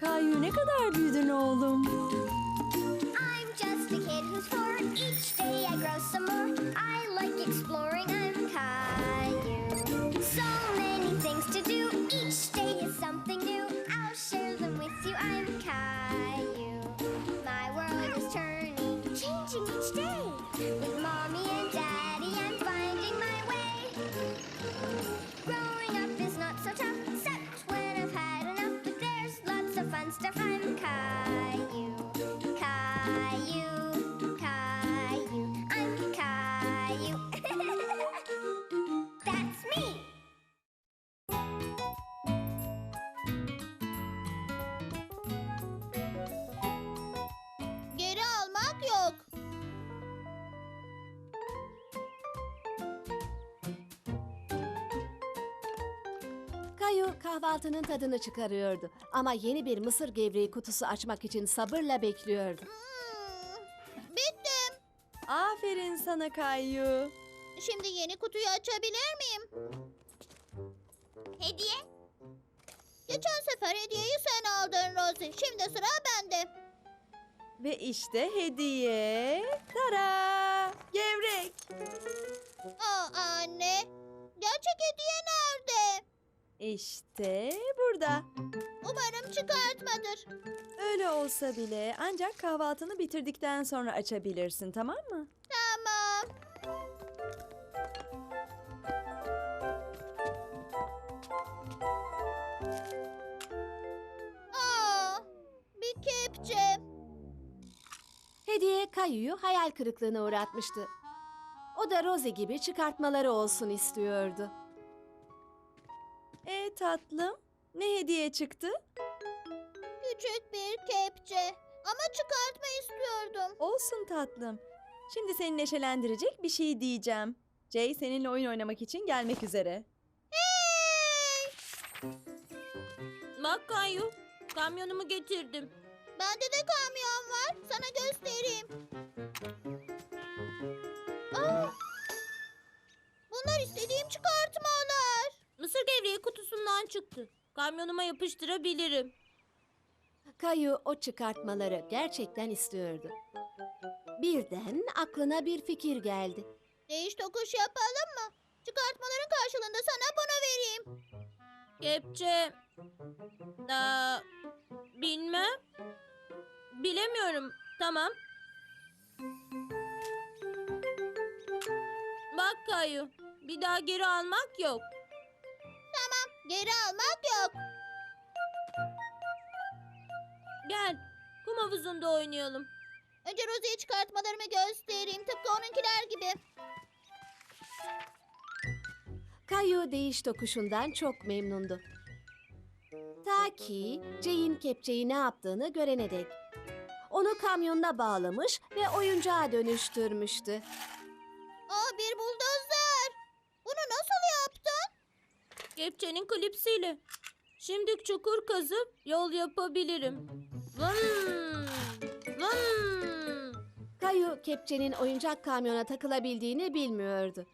Kayu ne kadar büyüdün oğlum. I'm just a kid who's four. Each day I grow some more. I like exploring. I'm Caillou. So many Kayu kahvaltının tadını çıkarıyordu. Ama yeni bir mısır gevreği kutusu açmak için sabırla bekliyordu. Hmm, bittim. Aferin sana Kayu. Şimdi yeni kutuyu açabilir miyim? Hediye. Geçen sefer hediyeyi sen aldın Rosie. Şimdi sıra bende. Ve işte hediye. Tara! İşte burada. Umarım çıkartmadır. Öyle olsa bile ancak kahvaltını bitirdikten sonra açabilirsin tamam mı? Tamam. Aa, bir kepçe. Hediye Kayu'yu hayal kırıklığına uğratmıştı. O da Rosie gibi çıkartmaları olsun istiyordu. Tatlım, ne hediye çıktı? Küçük bir kepçe. Ama çıkartma istiyordum. Olsun tatlım. Şimdi seni neşelendirecek bir şey diyeceğim. Jay seninle oyun oynamak için gelmek üzere. Hey! Bak Kayu, kamyonumu getirdim. Bende de kamyon var. Sana göstereyim. Mısır gevreği kutusundan çıktı. Kamyonuma yapıştırabilirim. Kayu o çıkartmaları gerçekten istiyordu. Birden aklına bir fikir geldi. Değiş tokuş yapalım mı? Çıkartmaların karşılığında sana bunu vereyim. Kepçe... Aa, bilmem. Bilemiyorum. Tamam. Bak Kayu, bir daha geri almak yok. Geri almak yok. Gel, kum havuzunda oynayalım. Önce Rosie'ye çıkartmalarımı göstereyim. Tıpkı onunkiler gibi. Kayu değiş tokuşundan çok memnundu. Ta ki Jay'in kepçeyi ne yaptığını görene dek. Onu kamyonuna bağlamış ve oyuncağa dönüştürmüştü. Aa bir buldozer. Kepçenin klipsiyle. Şimdi çukur kazıp yol yapabilirim. Vın! Vın! Kayu kepçenin oyuncak kamyona takılabildiğini bilmiyordu.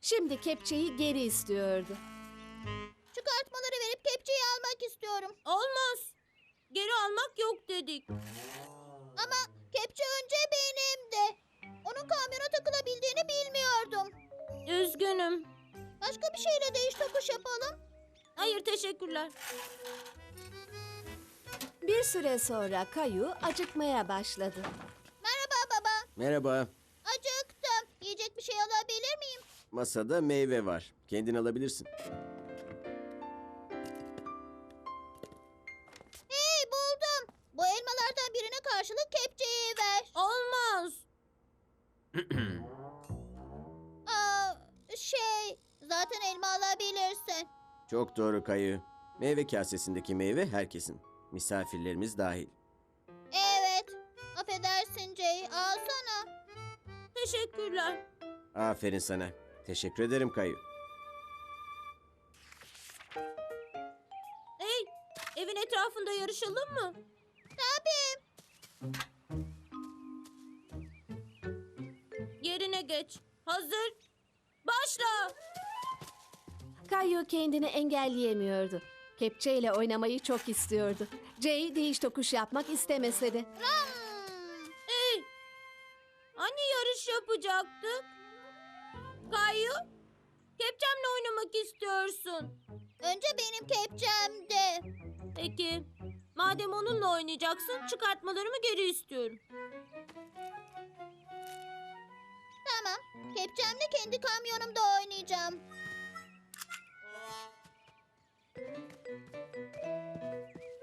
Şimdi kepçeyi geri istiyordu. Çıkartmaları verip kepçeyi almak istiyorum. Olmaz. Geri almak yok dedik. Ama kepçe önce benimdi. Onun kamyona takılabildiğini bilmiyordum. Üzgünüm. Başka bir şeyle değiş tokuş yapalım. Hayır teşekkürler. Bir süre sonra Kayu acıkmaya başladı. Merhaba baba. Merhaba. Acıktım. Yiyecek bir şey alabilir miyim? Masada meyve var. Kendin alabilirsin. Zaten elma alabilirsin. Çok doğru Kayı. Meyve kasesindeki meyve herkesin. Misafirlerimiz dahil. Evet. Affedersin Jay. Alsana. Teşekkürler. Aferin sana. Teşekkür ederim Kayı. Hey, evin etrafında yarışalım mı? Tabii. Yerine geç. Hazır. Başla. Kayu kendini engelleyemiyordu. Kepçeyle oynamayı çok istiyordu. Jay değiş tokuş yapmak istemese de. Hmm. Hey! Hani yarış yapacaktık? Kayu? Kepçemle oynamak istiyorsun. Önce benim kepçemde. Peki. Madem onunla oynayacaksın çıkartmalarımı geri istiyorum. Tamam. Kepçemle kendi kamyonumda oynayacağım. Thank you.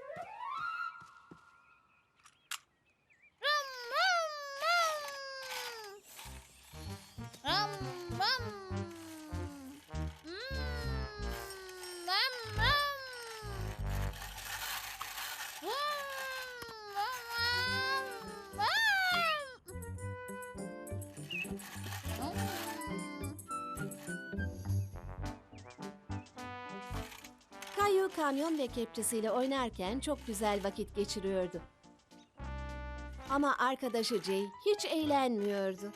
Kamyon ve kepçesiyle oynarken çok güzel vakit geçiriyordu. Ama arkadaşı Jay hiç eğlenmiyordu.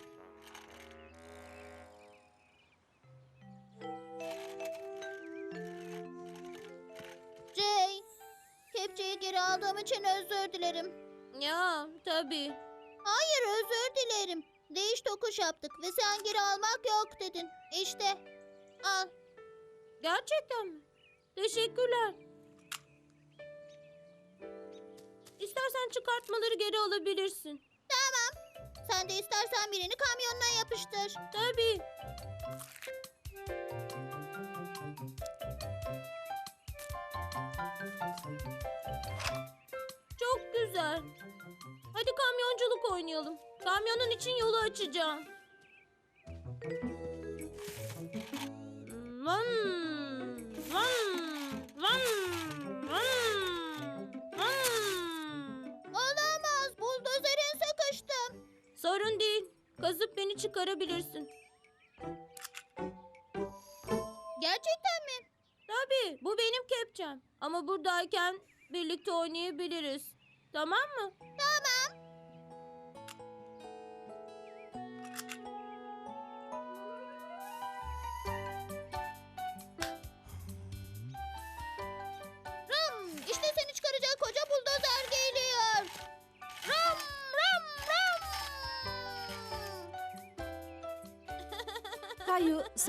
Jay, kepçeyi geri aldığım için özür dilerim. Ya tabii. Hayır özür dilerim. Değiş tokuş yaptık ve sen geri almak yok dedin. İşte al. Gerçekten mi? Teşekkürler. İstersen çıkartmaları geri alabilirsin. Sen de istersen birini kamyonuna yapıştır. Tabii. Çok güzel. Hadi kamyonculuk oynayalım. Kamyonun için yolu açacağım. Van, çıkarabilirsin. Gerçekten mi? Tabii bu benim kepçem. Ama buradayken birlikte oynayabiliriz. Tamam mı?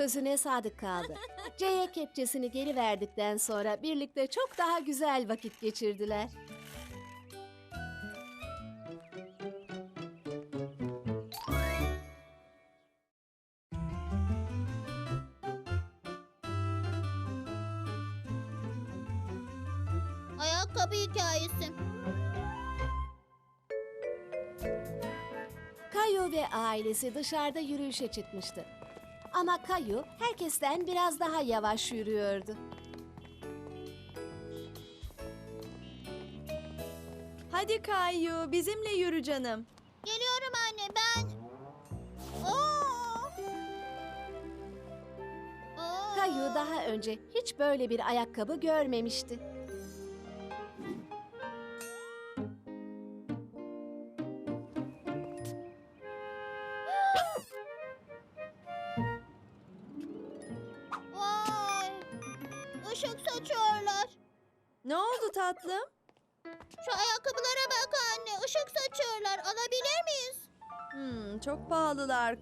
Sözüne sadık kaldı. Jay'e kepçesini geri verdikten sonra birlikte çok daha güzel vakit geçirdiler. Ayakkabı hikayesi. Kayu ve ailesi dışarıda yürüyüşe çıkmıştı. Ama Kayu herkesten biraz daha yavaş yürüyordu. Hadi Kayu bizimle yürü canım. Geliyorum anne ben. Oo. Oo. Kayu daha önce hiç böyle bir ayakkabı görmemişti.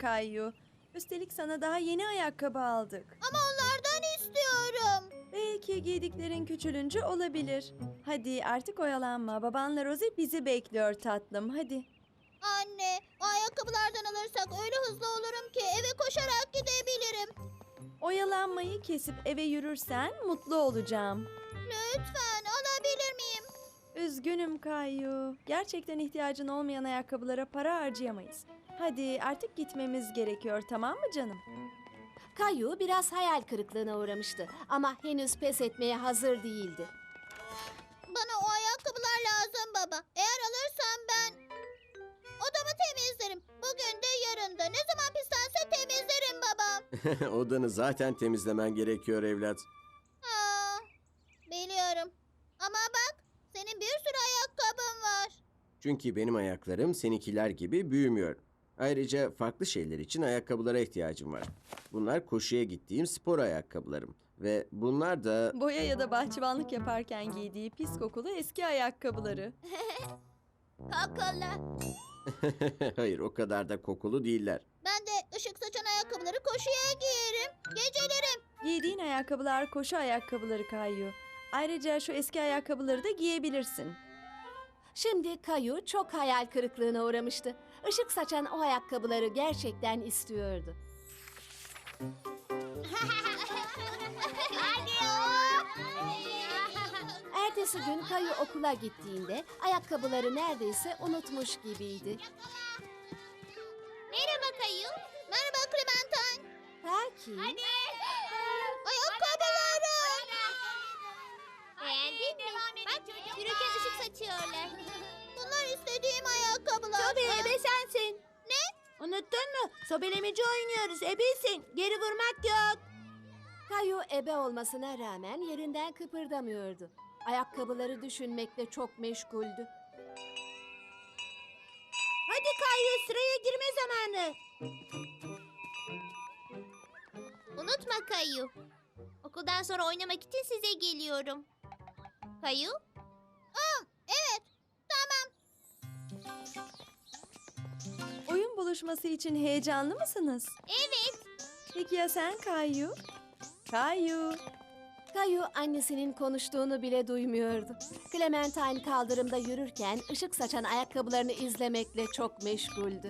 Kayu. Üstelik sana daha yeni ayakkabı aldık. Ama onlardan istiyorum. Belki giydiklerin küçülünce olabilir. Hadi artık oyalanma. Babanla Rosie bizi bekliyor tatlım. Hadi. Anne, o ayakkabılardan alırsak öyle hızlı olurum ki eve koşarak gidebilirim. Oyalanmayı kesip eve yürürsen mutlu olacağım. Lütfen alabilir miyim? Üzgünüm Kayu. Gerçekten ihtiyacın olmayan ayakkabılara para harcayamayız. Hadi artık gitmemiz gerekiyor tamam mı canım? Kayu biraz hayal kırıklığına uğramıştı ama henüz pes etmeye hazır değildi. Bana o ayakkabılar lazım baba. Eğer alırsam ben odamı temizlerim. Bugün de yarın da. Ne zaman pislense temizlerim baba. Odanı zaten temizlemen gerekiyor evlat. Aa, biliyorum. Ama bak, senin bir sürü ayakkabın var. Çünkü benim ayaklarım seninkiler gibi büyümüyor. Ayrıca farklı şeyler için ayakkabılara ihtiyacım var. Bunlar koşuya gittiğim spor ayakkabılarım. Ve bunlar da Boya ya da bahçıvanlık yaparken giydiği pis kokulu eski ayakkabıları. Kokulu. hayır o kadar da kokulu değiller. Ben de ışık saçan ayakkabıları koşuya giyerim. Gecelerim. Giydiğin ayakkabılar koşu ayakkabıları Kayu. Ayrıca şu eski ayakkabıları da giyebilirsin. Şimdi Kayu çok hayal kırıklığına uğramıştı. Işık saçan o ayakkabıları gerçekten istiyordu. Hadi o. Ertesi gün Kayu okula gittiğinde ayakkabıları neredeyse unutmuş gibiydi. Merhaba Kayu. Merhaba Clementine. Belki Ayakkabılarım. Beğendin mi? Bak yürürken ışık saçıyorlar. İstediğim ayakkabılar. Tabii ebe sensin. Ne? Unuttun mu? Sobelemeci oynuyoruz. Ebesin. Geri vurmak yok. Kayu ebe olmasına rağmen yerinden kıpırdamıyordu. Ayakkabıları düşünmekle çok meşguldü. Hadi Kayu sıraya girme zamanı. Unutma Kayu. Okuldan sonra oynamak için size geliyorum. Kayu? Oyun buluşması için heyecanlı mısınız? Evet. Peki ya sen Kayu? Kayu. Kayu annesinin konuştuğunu bile duymuyordu. Clementine kaldırımda yürürken ışık saçan ayakkabılarını izlemekle çok meşguldü.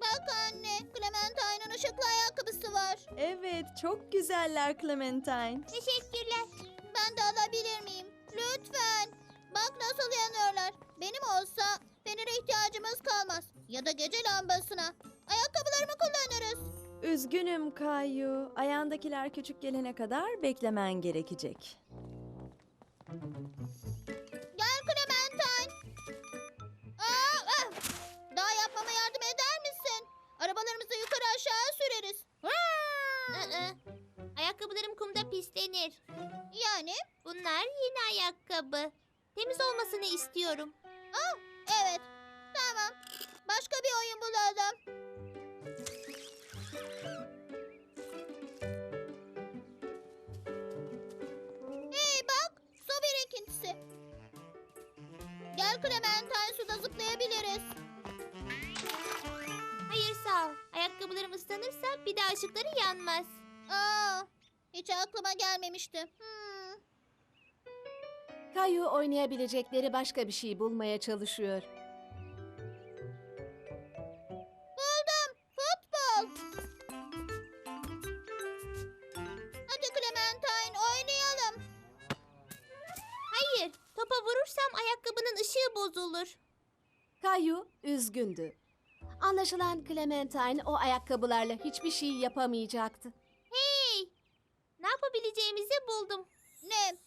Bak anne. Clementine'ın ışıklı ayakkabısı var. Evet, çok güzeller Clementine. Teşekkürler. Ben de alabilir miyim? Lütfen. Bak nasıl yanıyorlar. Benim olsa fenere ihtiyacımız kalmaz. Ya da gece lambasına. Ayakkabılarımı kullanırız. Üzgünüm Kayu. Ayağındakiler küçük gelene kadar beklemen gerekecek. Gel Clementine. Aa, ah! Daha yapmama yardım eder misin? Arabalarımızı yukarı aşağı süreriz. Ayakkabılarım kumda pislenir. Yani? Bunlar yeni ayakkabı. Temiz olmasını istiyorum. Aa, evet. Tamam. Başka bir oyun bulalım. Hey bak, su birikintisi. Gel Clementine suda zıplayabiliriz. Hayır sağ ol. Ayakkabılarım ıslanırsa bir daha ışıkları yanmaz. Aa, hiç aklıma gelmemişti. Hmm. Kayu oynayabilecekleri başka bir şey bulmaya çalışıyor. Buldum. Futbol. Hadi Clementine oynayalım. Hayır. Topa vurursam ayakkabının ışığı bozulur. Kayu üzgündü. Anlaşılan Clementine o ayakkabılarla hiçbir şey yapamayacaktı. Hey! Ne yapabileceğimizi buldum. Ne?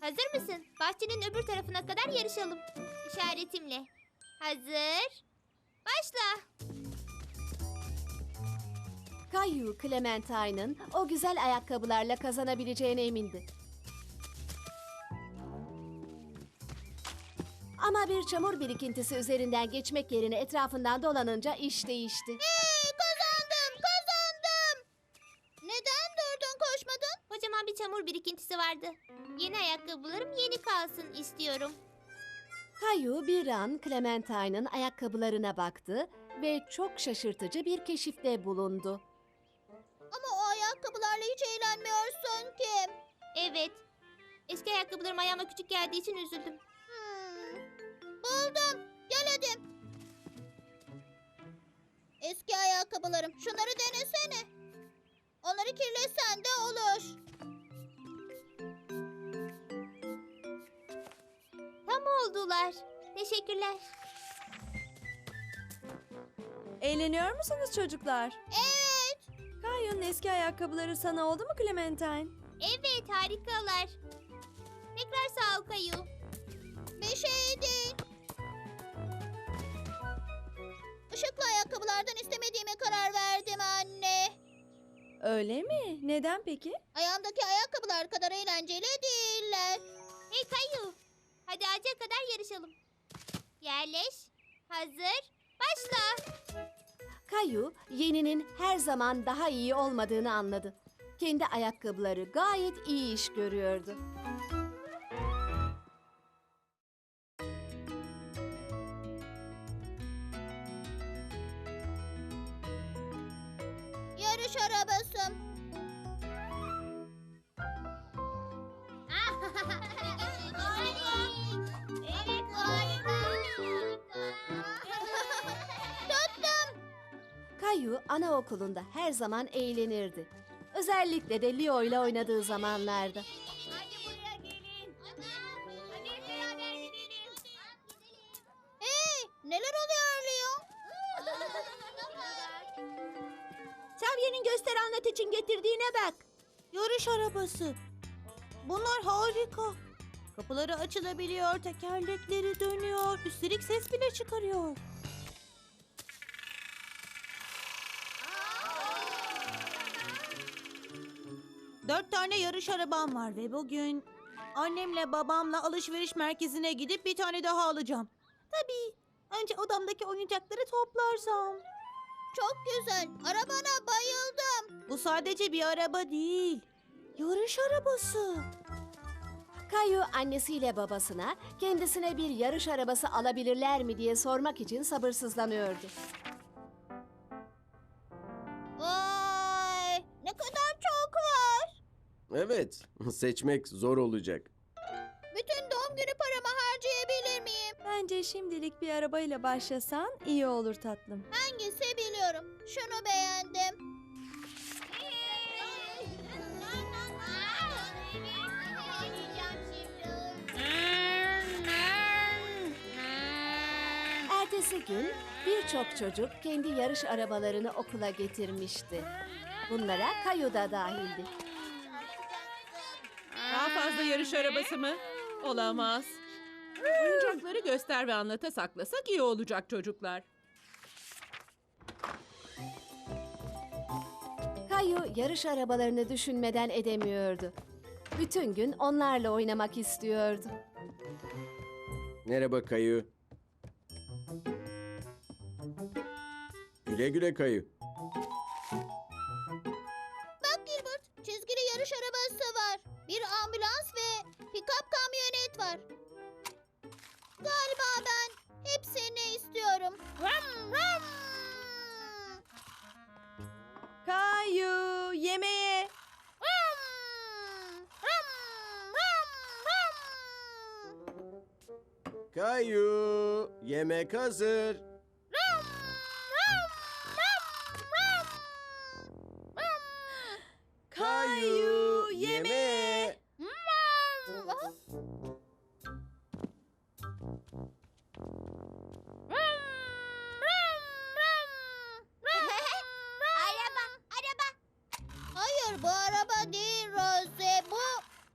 Hazır mısın? Bahçenin öbür tarafına kadar yarışalım. İşaretimle. Hazır. Başla. Kayu Clementine'ın o güzel ayakkabılarla kazanabileceğine emindi. Ama bir çamur birikintisi üzerinden geçmek yerine etrafından dolanınca iş değişti. İstiyorum. Kayu bir an Clementine'ın ayakkabılarına baktı ve çok şaşırtıcı bir keşifte bulundu. Ama o ayakkabılarla hiç eğlenmiyorsun ki. Evet. Eski ayakkabılarım ayağıma küçük geldiği için üzüldüm. Hmm. Buldum. Gel hadi. Eski ayakkabılarım. Şunları denesene. Onları kirletsen de olur. Tam oldular. Teşekkürler. Eğleniyor musunuz çocuklar? Evet. Kayu'nun eski ayakkabıları sana oldu mu Clementine? Evet harikalar. Tekrar sağ ol Kayu. Bir şey değil. Işıklı ayakkabılardan istemediğime karar verdim anne. Öyle mi? Neden peki? Ayağımdaki ayakkabılar kadar eğlenceli değiller. Hey Kayu. Hadi ağaca kadar yarışalım. Yerleş. Hazır. Başla. Kayu, yeninin her zaman daha iyi olmadığını anladı. Kendi ayakkabıları gayet iyi iş görüyordu. Anaokulunda her zaman eğlenirdi. Özellikle de Leo ile oynadığı zamanlarda. Hey, neler oluyor Leo? Savya'nın gösteri anlat için getirdiğine bak. Yarış arabası. Bunlar harika. Kapıları açılabiliyor, tekerlekleri dönüyor, üstelik ses bile çıkarıyor. Dört tane yarış arabam var ve bugün annemle babamla alışveriş merkezine gidip bir tane daha alacağım. Tabii. Önce odamdaki oyuncakları toplarsam. Çok güzel. Arabana bayıldım. Bu sadece bir araba değil. Yarış arabası. Kayu annesiyle babasına kendisine bir yarış arabası alabilirler mi diye sormak için sabırsızlanıyordu. Evet, seçmek zor olacak. Bütün doğum günü paramı harcayabilir miyim? Bence şimdilik bir arabayla başlasan iyi olur tatlım. Hangisi biliyorum. Şunu beğendim. Ertesi gün birçok çocuk kendi yarış arabalarını okula getirmişti. Bunlara Kayu da dahildi. Fazla yarış arabası mı? Olamaz. Oyuncakları göster ve anlata saklasak iyi olacak çocuklar. Kayu yarış arabalarını düşünmeden edemiyordu. Bütün gün onlarla oynamak istiyordu. Merhaba Kayu. Güle güle Kayu. Var. Galiba ben hepsini istiyorum. Ram, ram. Kayu yemeğe. Ram, ram, ram, ram. Kayu, yemek hazır.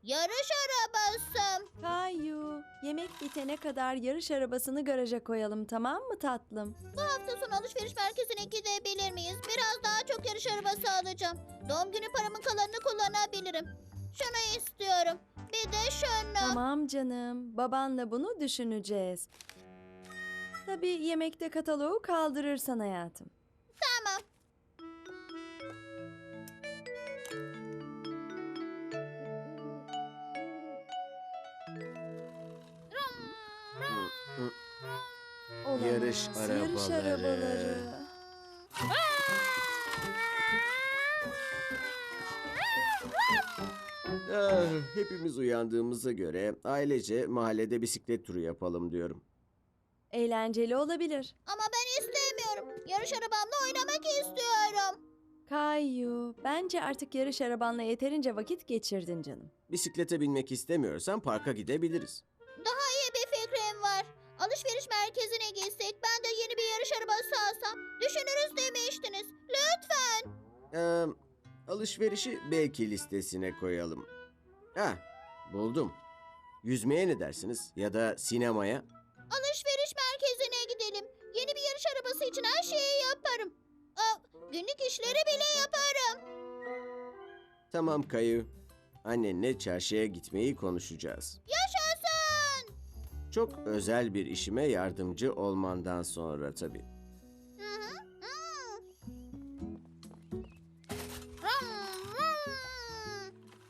Yarış arabası. Kayu yemek bitene kadar yarış arabasını garaja koyalım tamam mı tatlım? Bu hafta sonu alışveriş merkezine gidebilir miyiz? Biraz daha çok yarış arabası alacağım. Doğum günü paramın kalanını kullanabilirim. Şunu istiyorum. Bir de şunu. Tamam canım babanla bunu düşüneceğiz. Tabii yemekte kataloğu kaldırırsan hayatım. Tamam. Olamaz. Yarış Yarış arabaları. arabaları. Ah, hepimiz uyandığımıza göre ailece mahallede bisiklet turu yapalım diyorum. Eğlenceli olabilir. Ama ben istemiyorum. Yarış arabamla oynamak istiyorum. Kayu, bence artık yarış arabanla yeterince vakit geçirdin canım. Bisiklete binmek istemiyorsan parka gidebiliriz. Daha iyi bir fikrim var. Alışveriş merkezine gitsek ben de yeni bir yarış arabası alsam düşünürüz demiştiniz. Lütfen. Ee, alışverişi belki listesine koyalım. Ha, buldum. Yüzmeye ne dersiniz? Ya da sinemaya? Alışveriş merkezine gidelim. Yeni bir yarış arabası için her şeyi yaparım. Aa, günlük işleri bile yaparım. Tamam Kayu. Annenle çarşıya gitmeyi konuşacağız. Yaşasın. Çok özel bir işime yardımcı olmandan sonra tabii.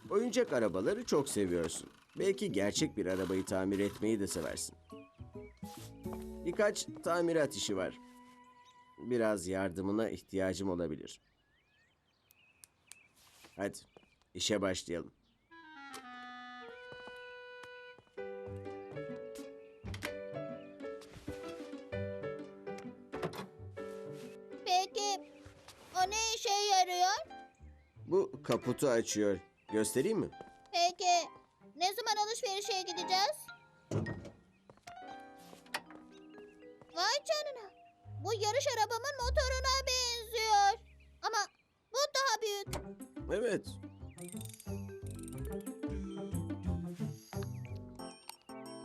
Oyuncak arabaları çok seviyorsun. Belki gerçek bir arabayı tamir etmeyi de seversin. Birkaç tamirat işi var. Biraz yardımına ihtiyacım olabilir. Hadi işe başlayalım. Ne işe yarıyor? Bu kaputu açıyor. Göstereyim mi? Peki ne zaman alışverişe gideceğiz? Vay canına. Bu yarış arabamın motoruna benziyor. Ama bu daha büyük. Evet.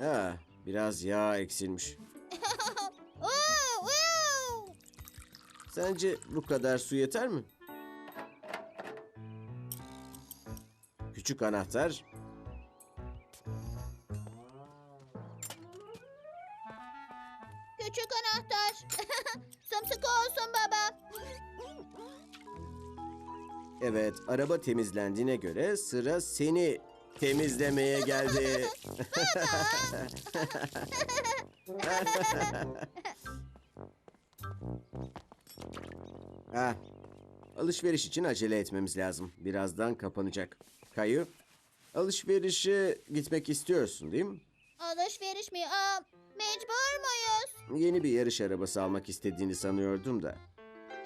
Ha, biraz yağ eksilmiş. Sence bu kadar su yeter mi? Küçük anahtar. Küçük anahtar. Sımsıkı olsun baba. Evet, araba temizlendiğine göre sıra seni temizlemeye geldi. ah, alışveriş için acele etmemiz lazım. Birazdan kapanacak. Kayu, alışverişe gitmek istiyorsun değil mi? Alışveriş mi? Aa, mecbur muyuz? Yeni bir yarış arabası almak istediğini sanıyordum da.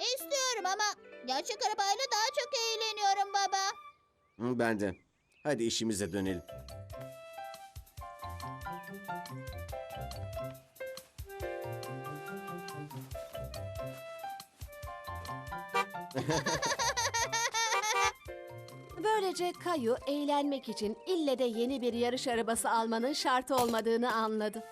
İstiyorum ama gerçek arabayla daha çok eğleniyorum baba. Ben de. Hadi işimize dönelim. Böylece Kayu eğlenmek için ille de yeni bir yarış arabası almanın şart olmadığını anladı.